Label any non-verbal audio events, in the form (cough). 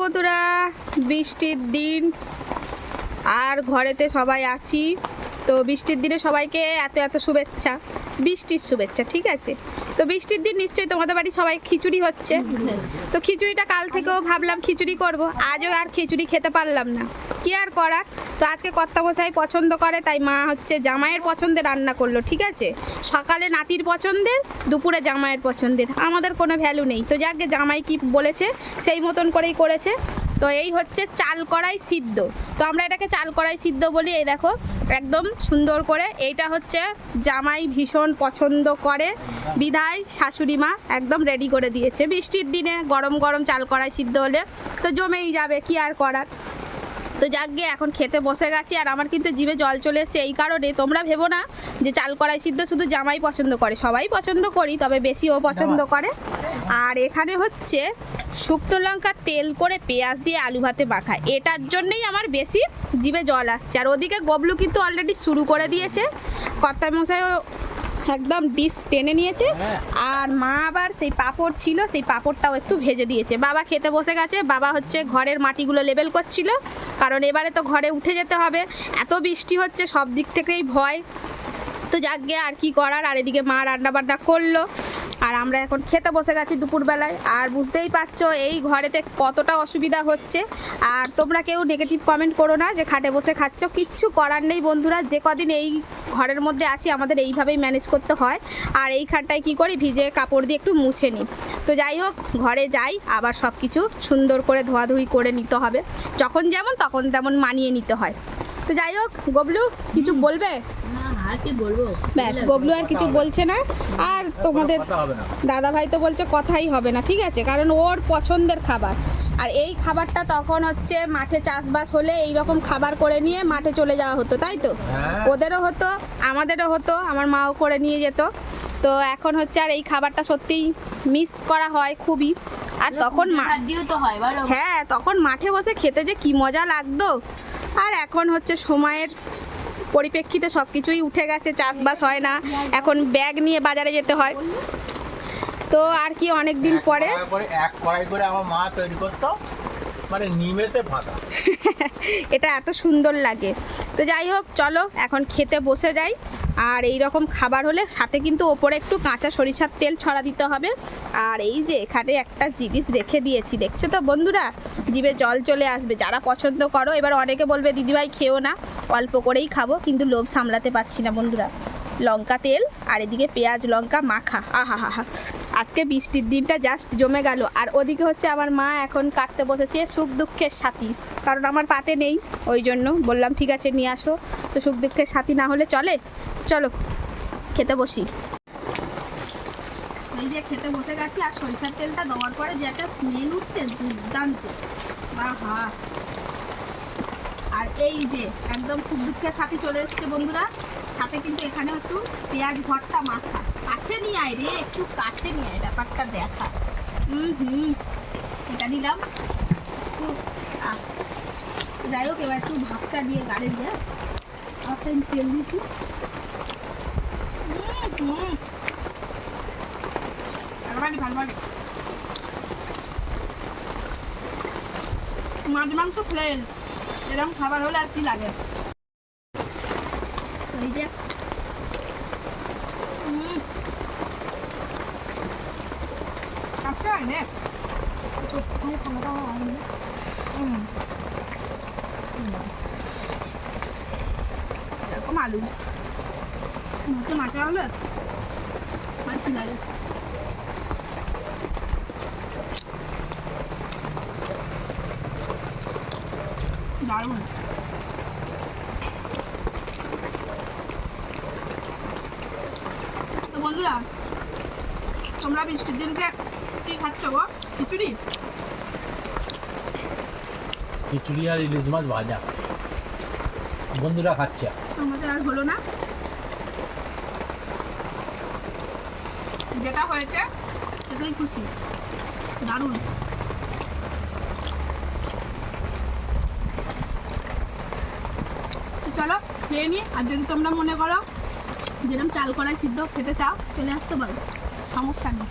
বন্ধুরা বৃষ্টির দিন। আর ঘরেতে সবাই আছি। তো বৃষ্টির দিনে সবাইকে এত এত শুভেচ্ছা। বৃষ্টির শুভেচ্ছা, ঠিক আছে? তো বৃষ্টির দিন নিশ্চয়ই তোমাদের বাড়ি সবাই খিচুড়ি হচ্ছে। তো খিচুড়িটা কাল থেকেও ভাবলাম খিচুড়ি করব, আজও আর খিচুড়ি খেতে পারলাম না। কি আর করার? তো আজকে কর্তামশাই পছন্দ করে, তাই মা হচ্ছে জামাইয়ের পছন্দে রান্না করল, ঠিক আছে? সকালে নাতির পছন্দের, দুপুরে জামাইয়ের পছন্দের, আমাদের কোনো ভ্যালু নেই। তো যাকে জামাই কি বলেছে, সেই মতন করেই করেছে। তো এই হচ্ছে চাল কড়াই সিদ্ধ। তো আমরা এটাকে চাল কড়াই সিদ্ধ বলি এই দেখো একদম সুন্দর করে। এইটা হচ্ছে জামাই ভীষণ পছন্দ করে। বিধায় শাশুড়ি মা একদম রেডি করে দিয়েছে। বৃষ্টির দিনে গরম গরম চাল কড়াই সিদ্ধ হলে তো জমেই যাবে কি আর করার? তো যাক গিয়ে এখন খেতে বসে গেছি আর আমার কিন্তু জিভে জল চলে এসছে। এই কারণে তোমরা ভেবো না যে চাল কড়াই সিদ্ধ শুধু জামাই পছন্দ করে। সবাই পছন্দ করি তবে বেশি ও পছন্দ করে। আর এখানে হচ্ছে শুকনো লঙ্কা তেল করে পেঁয়াজ দিয়ে আলু ভাতে মাখা এটার জন্যই আমার বেশি জিভে জল আসছে। আর ওদিকে গবলু কিন্তু অলরেডি শুরু করে দিয়েছে। কর্তামশাইও একদম ডিশ টেনে নিয়েছে। আর মা আবার সেই পাঁপড় ছিল সেই পাঁপড়টাও একটু ভেজে দিয়েছে। বাবা খেতে বসে গেছে। বাবা হচ্ছে ঘরের মাটিগুলো লেবেল করছিল। কারণ এবারে তো ঘরে উঠে যেতে হবে। এত বৃষ্টি হচ্ছে সব দিক থেকেই ভয়। তো যাক গে আর কি করার? আর এদিকে মা রান্না বান্না করল। আর আমরা এখন খেতে বসে গেছি দুপুরবেলায়। আর বুঝতেই পারছ, এই ঘরেতে কতটা অসুবিধা হচ্ছে। আর তোমরা কেউ নেগেটিভ কমেন্ট করো না যে খাটে বসে খাচ্ছ। কিচ্ছু করার নেই বন্ধুরা, যে কদিন এই ঘরের মধ্যে আছি, আমাদের এইভাবেই ম্যানেজ করতে হয়। আর এই এইখানটায় কি করি, ভিজে কাপড় দিয়ে একটু মুছে নিই। তো যাই হোক, ঘরে যাই, আবার সব কিছু সুন্দর করে ধোয়াধুয়ি করে নিতে হবে। যখন যেমন, তখন তেমন মানিয়ে নিতে হয়। তো যাই হোক, গবলু, কিছু বলবে? না ব্যাস গবলু আর কিছু বলছে না। আর তোমাদের দাদা ভাই তো বলছে কথাই হবে না ঠিক আছে? কারণ ওর পছন্দের খাবার। আর এই খাবারটা তখন হচ্ছে মাঠে চাষবাস হলে এই রকম খাবার করে নিয়ে মাঠে চলে যাওয়া হতো তাই তো? হ্যাঁ। ওদেরও হতো আমাদেরও হতো আমার মাও করে নিয়ে যেত। তো এখন হচ্ছে আর এই খাবারটা সত্যিই মিস করা হয় খুবই। আর তখন হয় হ্যাঁ তখন মাঠে বসে খেতে যে কি মজা লাগতো। আর এখন হচ্ছে সময়ের পরিপ্রেক্ষিতে সব কিছুই উঠে গেছে চাষবাস হয় না। এখন ব্যাগ নিয়ে বাজারে যেতে হয়। তো আর কি অনেক দিন পরে এক কড়াই করে আমার মা তৈরি করতো। মানে নিমেষে ফাঁকা (laughs) এটা এত সুন্দর লাগে। তো যাই হোক চলো এখন খেতে বসে যাই। আর এই রকম খাবার হলে সাথে কিন্তু ওপরে একটু কাঁচা সরিষার তেল ছড়া দিতে হবে। আর এই যে এখানে একটা জিনিস রেখে দিয়েছি, দেখছ তো বন্ধুরা? জিভে জল চলে আসবে। যারা পছন্দ করো, এবার অনেকে বলবে, দিদিভাই, খেও না, অল্প করেই খাব। কিন্তু লোভ সামলাতে পারছি না বন্ধুরা। লঙ্কা তেল, আর এদিকে পেঁয়াজ, লঙ্কা মাখা। আহা হা হা আজকে বৃষ্টির দিনটা জাস্ট জমে গেল। আর ওদিকে হচ্ছে আমার মা এখন কাটতে বসেছে সুখ দুঃখের সাথী। কারণ আমার পাতে নেই, ওই জন্য বললাম, ঠিক আছে, নিয়ে আসো। তো সুখ দুঃখের সাথী না হলে চলে? চলো, খেতে বসি। এই যে খেতে বসে গেছি, আর সরিষার তেলটা দেওয়ার পরে যে একটা স্মেল উঠছে, দুর্দান্ত। আহা আর এই যে একদম সুখ দুঃখের সাথে চলে এসছে বন্ধুরা। সাথে কিন্তু এখানে একটু পেঁয়াজ ভর্তা মাখা। কাছে নিয়ে আয় রে একটু কাছে নিয়ে আয় ব্যাপারটা দেখা। হুম হুম এটা নিলাম। একটু, আহ, যাই হোক এবার একটু ভাতটা দিয়ে গাড়ি দিয়ে ভাতটা আমি তেল দিয়েছি। হুম, হুম। ভালোবাড়ি ভালোবাড়ি মাছ মাংস ফ্লেল এরকম খাবার হলে আর কি লাগে? এই যে উম। আচ্ছা নে উম। এরকম আলু মাছে মাছে হলে আর কি লাগে দারুণ তো বন্ধুরা তোমরা বৃষ্টির দিনকে কি খাচ্ছ গো? খিচুড়ি? খিচুড়ি আর ইলিশ মাছ ভাজা। বন্ধুরা খাচ্ছে। আমাদের আর হলো না? যেটা হয়েছে সেটাই খুশি। দারুণ। চলো খেয়ে নিই আর যদি তোমরা মনে করো যেরকম চাল কড়াই সিদ্ধ খেতে চাও চলে আসতে পারো। সমস্যা নেই।